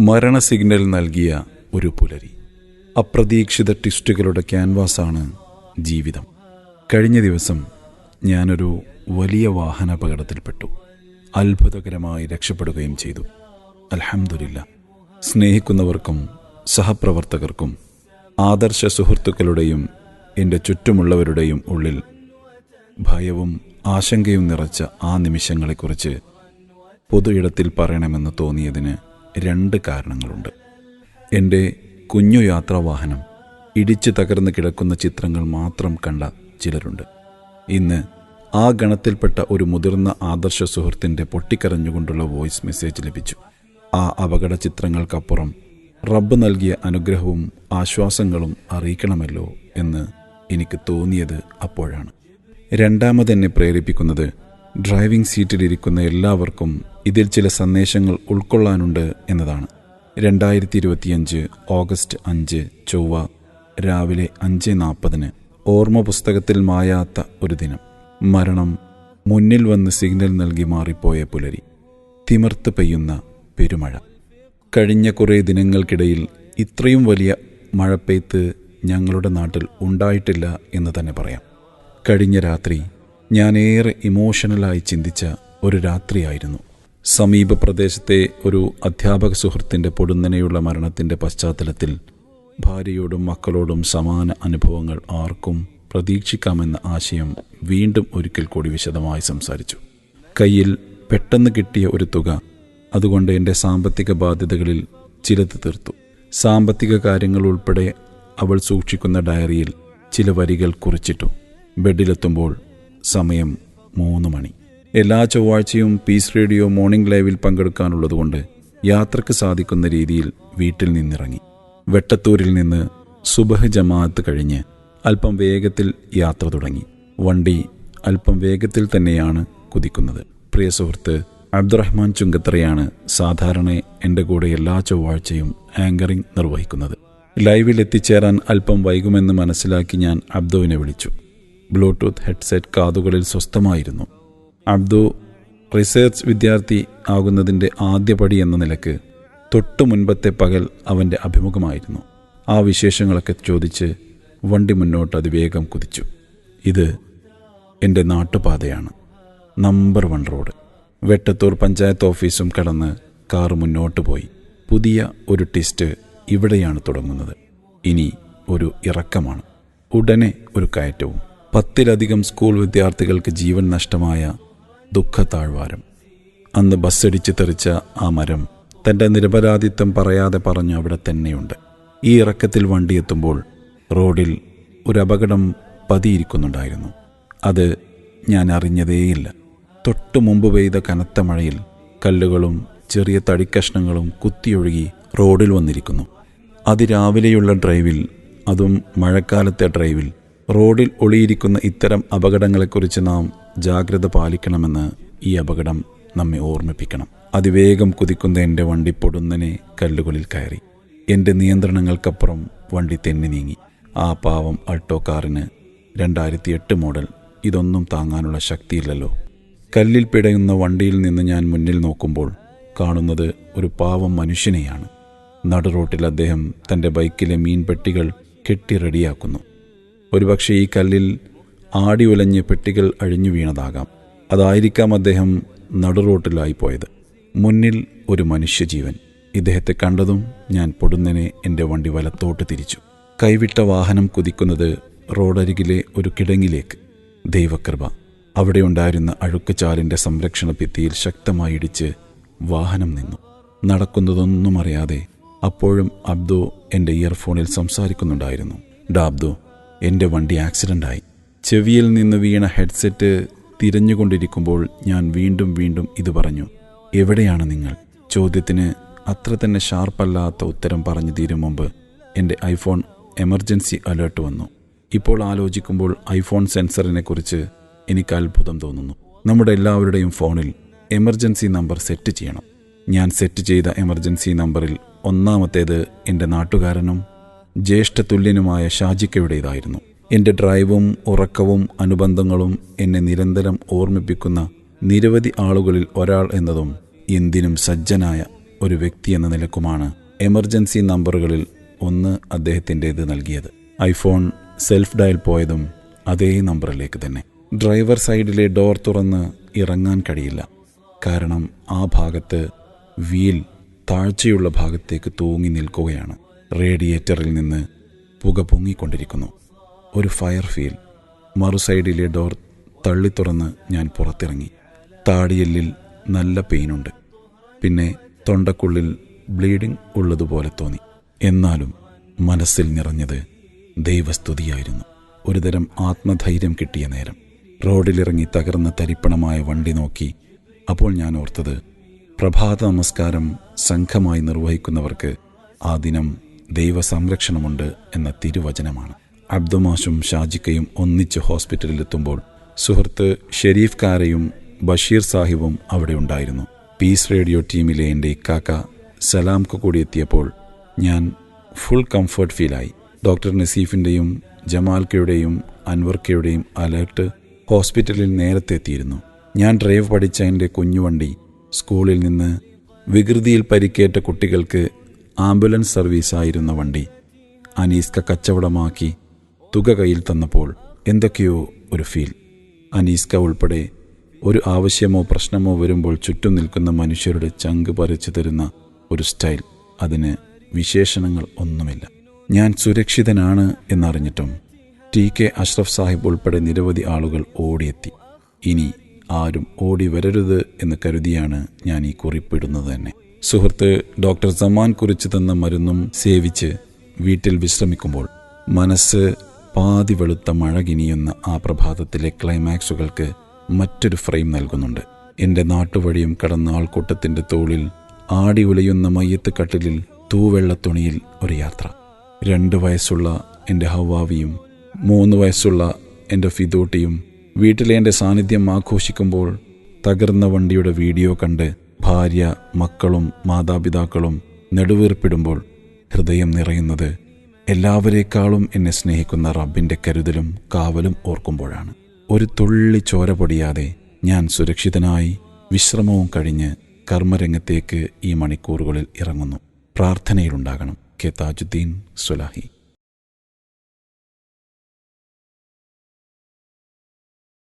മരണ സിഗ്നൽ നൽകിയ ഒരു പുലരി. അപ്രതീക്ഷിത ട്വിസ്റ്റുകളുടെ ക്യാൻവാസാണ് ജീവിതം. കഴിഞ്ഞ ദിവസം ഞാനൊരു വലിയ വാഹനാപകടത്തിൽപ്പെട്ടു അത്ഭുതകരമായി രക്ഷപ്പെടുകയും ചെയ്തു. അലഹമില്ല സ്നേഹിക്കുന്നവർക്കും സഹപ്രവർത്തകർക്കും ആദർശ സുഹൃത്തുക്കളുടെയും എന്റെ ചുറ്റുമുള്ളവരുടെയും ഉള്ളിൽ ഭയവും ആശങ്കയും നിറച്ച ആ നിമിഷങ്ങളെക്കുറിച്ച് പൊതു ഇടത്തിൽ പറയണമെന്ന് തോന്നിയതിന് രണ്ട് കാരണങ്ങളുണ്ട്. എന്റെ കുഞ്ഞു യാത്രാവാഹനം ഇടിച്ചു തകർന്ന് കിടക്കുന്ന ചിത്രങ്ങൾ മാത്രം കണ്ട ചിലരുണ്ട്. ഇന്ന് ആ ഗണത്തിൽപ്പെട്ട ഒരു മുതിർന്ന ആദർശ സുഹൃത്തിന്റെ പൊട്ടിക്കരഞ്ഞുകൊണ്ടുള്ള വോയിസ് മെസ്സേജ് ലഭിച്ചു. ആ അപകട ചിത്രങ്ങൾക്കപ്പുറം റബ്ബ് നൽകിയ അനുഗ്രഹവും ആശ്വാസങ്ങളും അറിയിക്കണമല്ലോ എന്ന് എനിക്ക് തോന്നിയത് അപ്പോഴാണ്. രണ്ടാമതെന്നെ പ്രേരിപ്പിക്കുന്നത് ഡ്രൈവിംഗ് സീറ്റിലിരിക്കുന്ന എല്ലാവർക്കും ഇതിൽ ചില സന്ദേശങ്ങൾ ഉൾക്കൊള്ളാനുണ്ട് എന്നതാണ്. രണ്ടായിരത്തി ഇരുപത്തിയഞ്ച് ഓഗസ്റ്റ് അഞ്ച് ചൊവ്വ രാവിലെ അഞ്ച് നാൽപ്പതിന് ഓർമ്മ പുസ്തകത്തിൽ മായാത്ത ഒരു ദിനം. മരണം മുന്നിൽ വന്ന് സിഗ്നൽ നൽകി മാറിപ്പോയ പുലരി. തിമിർത്ത് പെയ്യുന്ന പെരുമഴ. കഴിഞ്ഞ കുറേ ദിനങ്ങൾക്കിടയിൽ ഇത്രയും വലിയ മഴപ്പെയ്ത്ത് ഞങ്ങളുടെ നാട്ടിൽ ഉണ്ടായിട്ടില്ല എന്ന് തന്നെ പറയാം. കഴിഞ്ഞ രാത്രി ഞാനേറെ ഇമോഷണലായി ചിന്തിച്ച ഒരു രാത്രിയായിരുന്നു. സമീപ പ്രദേശത്തെ ഒരു അധ്യാപക സുഹൃത്തിന്റെ പൊടുന്നനെയുള്ള മരണത്തിന്റെ പശ്ചാത്തലത്തിൽ ഭാര്യയോടും മക്കളോടും സമാന അനുഭവങ്ങൾ ആർക്കും പ്രതീക്ഷിക്കാമെന്ന ആശയം വീണ്ടും ഒരിക്കൽ കൂടി വിശദമായി സംസാരിച്ചു. കയ്യിൽ പെട്ടെന്ന് കിട്ടിയ ഒരു തുക അതുകൊണ്ട് എന്റെ സാമ്പത്തിക ബാധ്യതകളിൽ ചിലത് തീർത്തു. സാമ്പത്തിക കാര്യങ്ങൾ ഉൾപ്പെടെ അവൾ സൂക്ഷിക്കുന്ന ഡയറിയിൽ ചില വരികൾ കുറിച്ചിട്ടു. ബെഡിലെത്തുമ്പോൾ സമയം മൂന്ന് മണി. എല്ലാ ചൊവ്വാഴ്ചയും പീസ് റേഡിയോ മോർണിംഗ് ലൈവിൽ പങ്കെടുക്കാനുള്ളതുകൊണ്ട് യാത്രയ്ക്ക് സാധിക്കുന്ന രീതിയിൽ വീട്ടിൽ നിന്നിറങ്ങി. വെട്ടത്തൂരിൽ നിന്ന് സുബഹ് ജമാഅത്ത് കഴിഞ്ഞ് അല്പം വേഗത്തിൽ യാത്ര തുടങ്ങി. വണ്ടി അല്പം വേഗത്തിൽ തന്നെയാണ് കുതിക്കുന്നത്. പ്രിയ സുഹൃത്ത് അബ്ദുറഹ്മാൻ ചുങ്കത്തറയാണ് സാധാരണ എന്റെ കൂടെ എല്ലാ ചൊവ്വാഴ്ചയും ആങ്കറിംഗ് നിർവഹിക്കുന്നത്. ലൈവിൽ എത്തിച്ചേരാൻ അല്പം വൈകുമെന്ന് മനസ്സിലാക്കി ഞാൻ അബ്ദുവിനെ വിളിച്ചു. ബ്ലൂടൂത്ത് ഹെഡ്സെറ്റ് കാതുകളിൽ സ്വസ്ഥമായിരുന്നു. അബ്ദു റിസർച്ച് വിദ്യാർത്ഥി ആകുന്നതിന്റെ ആദ്യപടി എന്ന നിലയ്ക്ക് തൊട്ടു മുൻപത്തെ പകൽ അവന്റെ അഭിമുഖമായിരുന്നു. ആ വിശേഷങ്ങളൊക്കെ ചോദിച്ച് വണ്ടി മുന്നോട്ട് അതിവേഗം കുതിച്ചു. ഇത് എന്റെ നാട്ടുപാതയാണ്. Number one road. Vettathur panchayat ഓഫീസും കടന്ന് കാർ മുന്നോട്ട് പോയി. പുതിയ ഒരു ടെസ്റ്റ് ഇവിടെയാണ് തുടങ്ങുന്നത്. ഇനി ഒരു ഇറക്കമാണ്. ഉടനെ ഒരു കയറ്റവും. പത്തിലധികം സ്കൂൾ വിദ്യാർത്ഥികൾക്ക് ജീവൻ നഷ്ടമായ ദുഃഖത്താഴ്വാരം. അന്ന് ബസ്സടിച്ച് തെറിച്ച ആ മരം തന്റെ നിരപരാധിത്വം പറയാതെ പറഞ്ഞു അവിടെ തന്നെയുണ്ട്. ഈ ഇറക്കത്തിൽ വണ്ടിയെത്തുമ്പോൾ റോഡിൽ ഒരു അപകടം പതിയിരിക്കുന്നുണ്ടായിരുന്നു. അത് ഞാൻ അറിഞ്ഞതേയില്ല. തൊട്ടു മുമ്പ് പെയ്ത കനത്ത മഴയിൽ കല്ലുകളും ചെറിയ തടിക്കഷ്ണങ്ങളും കുത്തിയൊഴുകി റോഡിൽ വന്നിരിക്കുന്നു. അതിരാവിലെയുള്ള ഡ്രൈവിൽ അതും മഴക്കാലത്തെ ഡ്രൈവിൽ റോഡിൽ ഒളിയിരിക്കുന്ന ഇത്തരം അപകടങ്ങളെക്കുറിച്ച് നാം ജാഗ്രത പാലിക്കണമെന്ന് ഈ അപകടം നമ്മെ ഓർമ്മിപ്പിക്കണം. അതിവേഗം കുതിക്കുന്ന എന്റെ വണ്ടി പൊടുന്നനെ കല്ലുകളിൽ കയറി. എന്റെ നിയന്ത്രണങ്ങൾക്കപ്പുറം വണ്ടി തെന്നി നീങ്ങി. ആ പാവം അൾട്ടോ കാറിന് രണ്ടായിരത്തി എട്ട് മോഡൽ. ഇതൊന്നും താങ്ങാനുള്ള ശക്തിയില്ലല്ലോ. കല്ലിൽ പിടയുന്ന വണ്ടിയിൽ നിന്ന് ഞാൻ മുന്നിൽ നോക്കുമ്പോൾ കാണുന്നത് ഒരു പാവം മനുഷ്യനെയാണ്. നടുറോട്ടിൽ അദ്ദേഹം തന്റെ ബൈക്കിലെ മീൻപെട്ടികൾ കെട്ടി റെഡിയാക്കുന്നു. ഒരുപക്ഷെ ഈ കല്ലിൽ ആടി ഉലഞ്ഞ് പെട്ടികൾ അഴിഞ്ഞു വീണതാകാം. അതായിരിക്കാം അദ്ദേഹം നടുറോട്ടിലായി പോയത് മുന്നിൽ ഒരു മനുഷ്യജീവൻ. ഇദ്ദേഹത്തെ കണ്ടതും ഞാൻ പൊടുന്നനെ എന്റെ വണ്ടി വലത്തോട്ട് തിരിച്ചു. കൈവിട്ട വാഹനം കുതിക്കുന്നത് റോഡരികിലെ ഒരു കിടങ്ങിലേക്ക്. ദൈവകൃപ അവിടെ ഉണ്ടായിരുന്ന അഴുക്കുചാലിന്റെ സംരക്ഷണ ഭിത്തിയിൽ ശക്തമായി ഇടിച്ച് വാഹനം നിന്നു. നടക്കുന്നതൊന്നും അറിയാതെ അപ്പോഴും അബ്ദു എന്റെ ഇയർഫോണിൽ സംസാരിക്കുന്നുണ്ടായിരുന്നു. ഡാബ്ദു എന്റെ വണ്ടി ആക്സിഡന്റായി ചെവിയിൽ നിന്ന് വീണ ഹെഡ്സെറ്റ് തിരഞ്ഞുകൊണ്ടിരിക്കുമ്പോൾ ഞാൻ വീണ്ടും വീണ്ടും ഇത് പറഞ്ഞു എവിടെയാണ് നിങ്ങൾ? ചോദ്യത്തിന് അത്ര തന്നെ ഷാർപ്പല്ലാത്ത ഉത്തരം പറഞ്ഞു തീരും മുമ്പ് എന്റെ ഐഫോൺ എമർജൻസി അലേർട്ട് വന്നു. ഇപ്പോൾ ആലോചിക്കുമ്പോൾ ഐഫോൺ സെൻസറിനെക്കുറിച്ച് എനിക്ക് അത്ഭുതം തോന്നുന്നു. നമ്മുടെ എല്ലാവരുടെയും ഫോണിൽ എമർജൻസി നമ്പർ സെറ്റ് ചെയ്യണം. ഞാൻ സെറ്റ് ചെയ്ത എമർജൻസി നമ്പറിൽ ഒന്നാമത്തേത് എന്റെ നാട്ടുകാരനും ജ്യേഷ്ഠ തുല്യനുമായ ഷാജിക്കയുടേതായിരുന്നു എന്റെ ഡ്രൈവും ഉറക്കവും അനുബന്ധങ്ങളും എന്നെ നിരന്തരം ഓർമ്മിപ്പിക്കുന്ന നിരവധി ആളുകളിൽ ഒരാൾ എന്നതും എന്തിനും സജ്ജനായ ഒരു വ്യക്തി എന്ന നിലക്കുമാണ് എമർജൻസി നമ്പറുകളിൽ ഒന്ന് അദ്ദേഹത്തിന്റേത് നൽകിയത്. ഐഫോൺ സെൽഫ് ഡയൽ പോയതും അതേ നമ്പറിലേക്ക് തന്നെ. ഡ്രൈവർ സൈഡിലെ ഡോർ തുറന്ന് ഇറങ്ങാൻ കഴിയില്ല. കാരണം ആ ഭാഗത്ത് വീൽ താഴ്ചയുള്ള ഭാഗത്തേക്ക് തൂങ്ങി നിൽക്കുകയാണ്. റേഡിയേറ്ററിൽ നിന്ന് പുക പൊങ്ങിക്കൊണ്ടിരിക്കുന്നു. ഒരു ഫയർ ഫീൽ. മറുസൈഡിലെ ഡോർ തള്ളി തുറന്ന് ഞാൻ പുറത്തിറങ്ങി. താടിയെല്ലിൽ നല്ല പെയിനുണ്ട്. പിന്നെ തൊണ്ടക്കുള്ളിൽ ബ്ലീഡിംഗ് ഉള്ളതുപോലെ തോന്നി. എന്നാലും മനസ്സിൽ നിറഞ്ഞത് ദൈവസ്തുതിയായിരുന്നു. ഒരുതരം ആത്മധൈര്യം കിട്ടിയ നേരം. റോഡിലിറങ്ങി തകർന്ന തരിപ്പണമായ വണ്ടി നോക്കി അപ്പോൾ ഞാൻ ഓർത്തത് പ്രഭാത നമസ്കാരം സംഘമായി നിർവഹിക്കുന്നവർക്ക് ആ ദിനം ദൈവസംരക്ഷണമുണ്ട് എന്ന തിരുവചനമാണ്. അബ്ദുമാഷും ഷാജിക്കയും ഒന്നിച്ച് ഹോസ്പിറ്റലിലെത്തുമ്പോൾ സുഹൃത്ത് ഷെരീഫ് കാരയും ബഷീർ സാഹിബും അവിടെ ഉണ്ടായിരുന്നു. പീസ് റേഡിയോ ടീമിലെ എന്റെ ഇക്കാക്ക സലാംക്ക് കൂടി എത്തിയപ്പോൾ ഞാൻ ഫുൾ കംഫർട്ട് ഫീലായി. ഡോക്ടർ നസീഫിന്റെയും ജമാൽക്കയുടെയും അൻവർക്കയുടെയും അലേർട്ട് ഹോസ്പിറ്റലിൽ നേരത്തെ എത്തിയിരുന്നു. ഞാൻ ഡ്രൈവ് പഠിച്ച എന്റെ കുഞ്ഞുവണ്ടി സ്കൂളിൽ നിന്ന് വികൃതിയിൽ പരിക്കേറ്റ കുട്ടികൾക്ക് ആംബുലൻസ് സർവീസായിരുന്ന വണ്ടി അനീസ്ക കച്ചവടമാക്കി തുക കയ്യിൽ തന്നപ്പോൾ എന്തൊക്കെയോ ഒരു ഫീൽ. അനീസ്ക ഉൾപ്പെടെ ഒരു ആവശ്യമോ പ്രശ്നമോ വരുമ്പോൾ ചുറ്റും നിൽക്കുന്ന മനുഷ്യരുടെ ചങ്ക് പറിച്ചു തരുന്ന ഒരു സ്റ്റൈൽ. അതിന് വിശേഷണങ്ങൾ ഒന്നുമില്ല. ഞാൻ സുരക്ഷിതനാണ് എന്നറിഞ്ഞിട്ടും ടി കെ അഷ്റഫ് സാഹിബ് ഉൾപ്പെടെ നിരവധി ആളുകൾ ഓടിയെത്തി. ഇനി ആരും ഓടി വരരുത് എന്ന് കരുതിയാണ് ഞാൻ ഈ കുറിപ്പിടുന്നത് തന്നെ. സുഹൃത്ത് ഡോക്ടർ സമാൻ കുറിച്ച് തന്ന മരുന്നും സേവിച്ച് വീട്ടിൽ വിശ്രമിക്കുമ്പോൾ മനസ്സ് പാതി വെളുത്ത മഴ കിനിയുന്ന ആ പ്രഭാതത്തിലെ ക്ലൈമാക്സുകൾക്ക് മറ്റൊരു ഫ്രെയിം നൽകുന്നുണ്ട്. എന്റെ നാട്ടുവഴിയും കടന്ന ആൾക്കൂട്ടത്തിന്റെ തോളിൽ ആടി ഉലയുന്ന മയ്യത്ത് കട്ടിലിൽ തൂവെള്ള തുണിയിൽ ഒരു യാത്ര. രണ്ട് വയസ്സുള്ള എന്റെ ഹവാവിയും മൂന്ന് വയസ്സുള്ള എന്റെ ഫിദോട്ടിയും വീട്ടിലെ എന്റെ സാന്നിധ്യം ആഘോഷിക്കുമ്പോൾ തകർന്ന വണ്ടിയുടെ വീഡിയോ കണ്ട് ഭാര്യ മക്കളും മാതാപിതാക്കളും നെടുവീർപ്പിടുമ്പോൾ ഹൃദയം നിറയുന്നത് എല്ലാവരേക്കാളും എന്നെ സ്നേഹിക്കുന്ന റബ്ബിന്റെ കരുതലും കാവലും ഓർക്കുമ്പോഴാണ്. ഒരു തുള്ളി ചോര പൊടിയാതെ ഞാൻ സുരക്ഷിതനായി വിശ്രമവും കഴിഞ്ഞ് കർമ്മരംഗത്തേക്ക് ഈ മണിക്കൂറുകളിൽ ഇറങ്ങുന്നു. പ്രാർത്ഥനയിലുണ്ടാകണം. കെ താജുദ്ദീൻ സുലാഹി.